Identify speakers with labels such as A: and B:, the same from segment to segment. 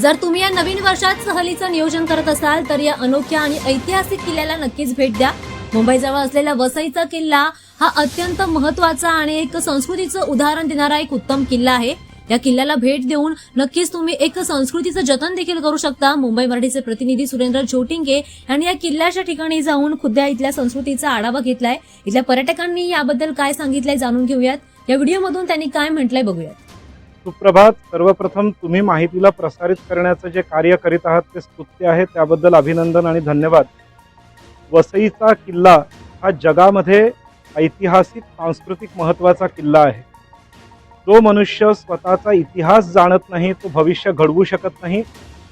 A: जर तुम्ही या नवीन वर्षात सहलीचं नियोजन करत असाल तर या अनोख्या आणि ऐतिहासिक किल्ल्याला नक्कीच भेट द्या. मुंबईजवळ असलेला वसईचा किल्ला हा अत्यंत महत्त्वाचा आणि एक संस्कृतीचं उदाहरण देणारा एक उत्तम किल्ला आहे. या किल्ल्याला भेट देऊन नक्कीच तुम्ही एक संस्कृतीचं जतन देखील करू शकता. मुंबई मराठीचे प्रतिनिधी सुरेंद्र छोटिंगे यांनी या किल्ल्याच्या ठिकाणी जाऊन खुद्या इथल्या संस्कृतीचा आढावा घेतलाय. इथल्या पर्यटकांनी याबद्दल काय सांगितलंय जाणून घेऊयात. या व्हिडिओमधून त्यांनी काय म्हटलंय बघूयात.
B: सुप्रभात. सर्वप्रथम तुम्ही माहितीला प्रसारित करण्याचं जे कार्य करीत आहात ते स्तुत्य आहे त्याबद्दल अभिनंदन आणि धन्यवाद. वसईचा किल्ला हा जगामध्ये ऐतिहासिक सांस्कृतिक महत्त्वाचा किल्ला आहे. जो मनुष्य स्वतःचा इतिहास जाणत नाही तो भविष्य घडवू शकत नाही.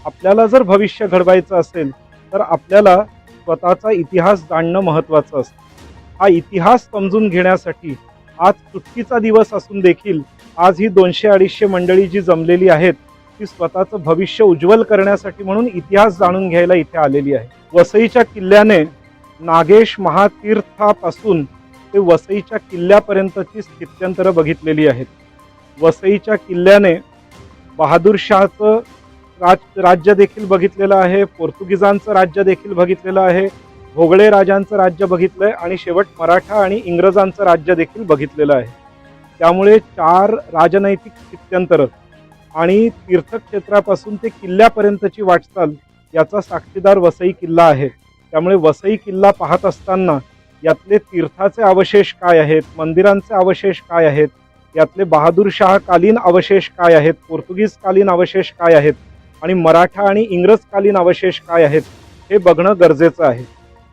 B: आपल्याला जर भविष्य घडवायचं असेल तर आपल्याला स्वतःचा इतिहास जाणणं महत्त्वाचं असतं. हा इतिहास समजून घेण्यासाठी आज सुट्टीचा दिवस असून देखील आज ही दोनशे अडीचशे मंडळी जी जमलेली आहेत ती स्वतःचं भविष्य उज्ज्वल करण्यासाठी म्हणून इतिहास जाणून घ्यायला इथे आलेली आहे. वसईच्या किल्ल्याने नागेश महातीर्थापासून ते वसईच्या किल्ल्यापर्यंतची स्थित्यंतरं बघितलेली आहेत. वसईच्या किल्ल्याने बहादूरशाहचं राज राज्य देखील बघितलेलं आहे पोर्तुगीजांचं राज्य देखील बघितलेलं आहे भोगळे राजांचं राज्य बघितलंय आणि शेवट मराठा आणि इंग्रजांचं राज्य देखील बघितलेलं आहे. त्यामुळे चार राजनैतिक स्थित्यंतर आणि तीर्थक्षेत्रापासून ते किल्ल्यापर्यंतची वाटचाल याचा साक्षीदार वसई किल्ला आहे. त्यामुळे वसई किल्ला पाहत असताना यातले तीर्थाचे अवशेष काय आहेत मंदिरांचे अवशेष काय आहेत यातले बहादूर कालीन अवशेष काय आहेत पोर्तुगीजकालीन अवशेष काय आहेत आणि मराठा आणि इंग्रजकालीन अवशेष काय आहेत हे बघणं गरजेचं आहे.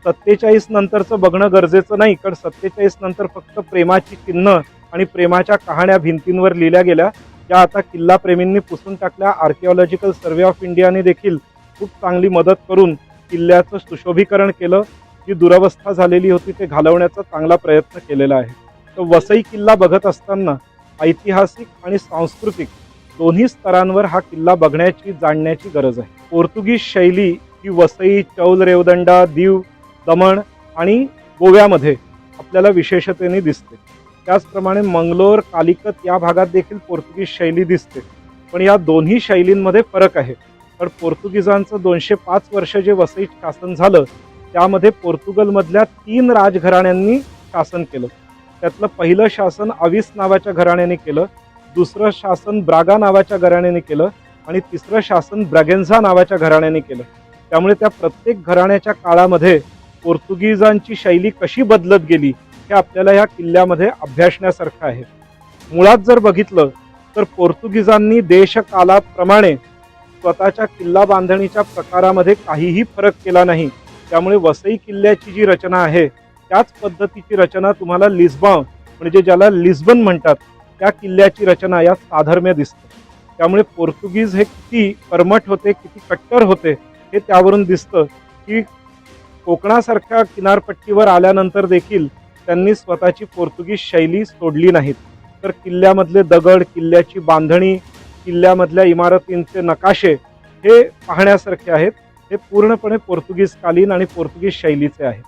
B: सत्तेचाळीस नंतरचं बघणं गरजेचं नाही कारण सत्तेचाळीस नंतर फक्त प्रेमाची चिन्ह आणि प्रेमाच्या कहाण्या भिंतींवर लिहिल्या गेल्या ज्या आता किल्ला प्रेमींनी पुसून टाकल्या. आर्किओलॉजिकल सर्वे ऑफ इंडियाने देखील खूप चांगली मदत करून किल्ल्याचं सुशोभीकरण केलं. जी दुरवस्था झालेली होती ते घालवण्याचा चांगला प्रयत्न केलेला आहे. तर वसई किल्ला बघत असताना ऐतिहासिक आणि सांस्कृतिक दोन्ही स्तरांवर हा किल्ला बघण्याची जाणण्याची गरज आहे. पोर्तुगीज शैली ही वसई चौल रेवदंडा दीव दमण आणि गोव्यामध्ये आपल्याला विशेषतेने दिसते. त्याचप्रमाणे मंगलोर कालिकत या भागात देखील पोर्तुगीज शैली दिसते. पण या दोन्ही शैलींमध्ये फरक आहे. पण पोर्तुगीजांचं दोनशे पाच वर्ष जे वसई शासन झालं त्यामध्ये पोर्तुगलमधल्या तीन राजघराण्यांनी शासन केलं. त्यातलं पहिलं शासन अविस नावाच्या घराण्याने केलं दुसरं शासन ब्रागा नावाच्या घराण्याने केलं आणि तिसरं शासन ब्रॅगेन्झा नावाच्या घराण्याने केलं. त्यामुळे त्या प्रत्येक घराण्याच्या काळामध्ये पोर्तुगीजांची शैली कशी बदलत गेली हे आपल्याला या किल्ल्यामध्ये अभ्यासण्यासारखं आहे. मुळात जर बघितलं तर पोर्तुगीजांनी देशकालाप्रमाणे स्वतःच्या किल्ला बांधणीच्या प्रकारामध्ये काहीही फरक केला नाही. त्यामुळे वसई किल्ल्याची जी रचना आहे त्याच पद्धतीची रचना तुम्हाला लिस्बॉन म्हणजे ज्याला लिस्बन म्हणतात त्या किल्ल्याची रचना यात साधर्म्य दिसतं. त्यामुळे पोर्तुगीज हे किती कर्मठ होते किती कट्टर होते हे त्यावरून दिसतं की कोकणासारख्या किनारपट्टीवर आल्यानंतर देखील त्यांनी स्वतःची पोर्तुगीज शैली सोडली नाहीत. तर किल्ल्यामधले दगड किल्ल्याची बांधणी किल्ल्यामधल्या इमारतींचे नकाशे हे पाहण्यासारखे आहेत. हे पूर्णपणे पोर्तुगीजकालीन आणि पोर्तुगीज शैलीचे आहेत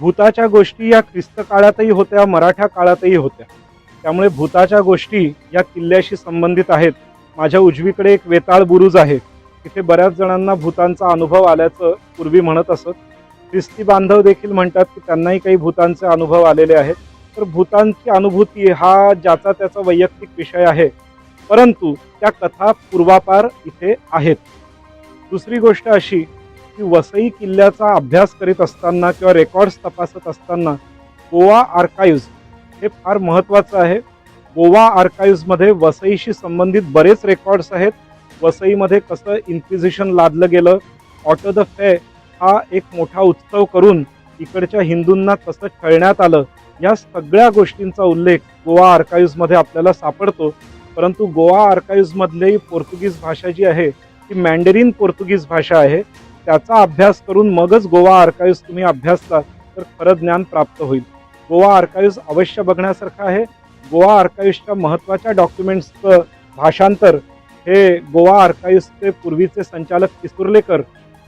B: भूताच्या गोष्टी या ख्रिस्त काळातही होत्या मराठा काळातही होत्या. त्यामुळे भूताच्या गोष्टी या किल्ल्याशी संबंधित आहेत. माझ्या उजवीकडे एक वेताळ बुरुज आहे. तिथे बऱ्याच जणांना भूतांचा अनुभव आल्याचं पूर्वी म्हणत असत. ख्रिस्ती बांधव देखील म्हणतात की त्यांनाही काही भूतांचे अनुभव आलेले आहेत. तर भूतांची अनुभूती हा ज्याचा त्याचा वैयक्तिक विषय आहे. परंतु त्या कथा पूर्वापार इथे आहेत. दुसरी गोष्ट अशी की वसई किल्ल्याचा अभ्यास करीत असताना किंवा रेकॉर्ड्स तपासत असताना गोवा आर्काईव्ज हे फार महत्त्वाचं आहे. गोवा आर्काईव्जमध्ये वसईशी संबंधित बरेच रेकॉर्ड्स आहेत. वसईमध्ये कसं इन्क्विजिशन लादलं गेलं ऑटो द फे हा एक मोठा उत्सव करून इकडच्या हिंदूंना कसं छळण्यात आलं या सगळ्या गोष्टींचा उल्लेख गोवा आर्काईव्जमध्ये आपल्याला सापडतो. परंतु गोवा आर्काईव्जमधली पोर्तुगीज भाषा जी आहे ती मॅन्डेरिन पोर्तुगीज भाषा आहे. त्याचा अभ्यास करून मगच गोवा आर्काईव्ह तुम्ही अभ्यासला तर खरं ज्ञान प्राप्त होईल. गोवा आर्काईव्ज अवश्य बघण्यासारखं आहे. गोवा आर्काईव्हच्या महत्त्वाच्या डॉक्युमेंट्सचं भाषांतर हे गोवा आर्काइव्जचे पूर्वीचे संचालक किसुर्लेकर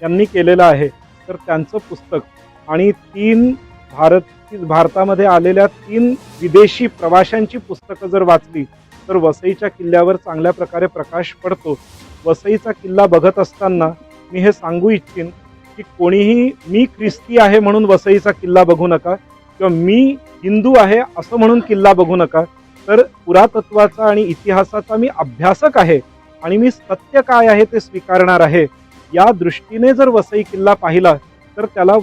B: यांनी केलेलं आहे. तर त्यांचं पुस्तक आणि तीन भारत भारतामध्ये आलेल्या तीन विदेशी प्रवाशांची पुस्तकं जर वाचली तर वसईच्या किल्ल्यावर चांगल्या प्रकारे प्रकाश पडतो. वसईचा किल्ला बघत असताना मी हे सांगू इच्छिन की कोणीही मी ख्रिस्ती आहे म्हणून वसईचा किल्ला बघू नका किंवा मी हिंदू आहे असं म्हणून किल्ला बघू नका तर पुरातत्वाचा आणि इतिहासाचा मी अभ्यासक आहे आणि मी सत्य काय आहे ते स्वीकारणार आहे. या दृष्टीने जर वसई किल्ला पाहिला तर त्याला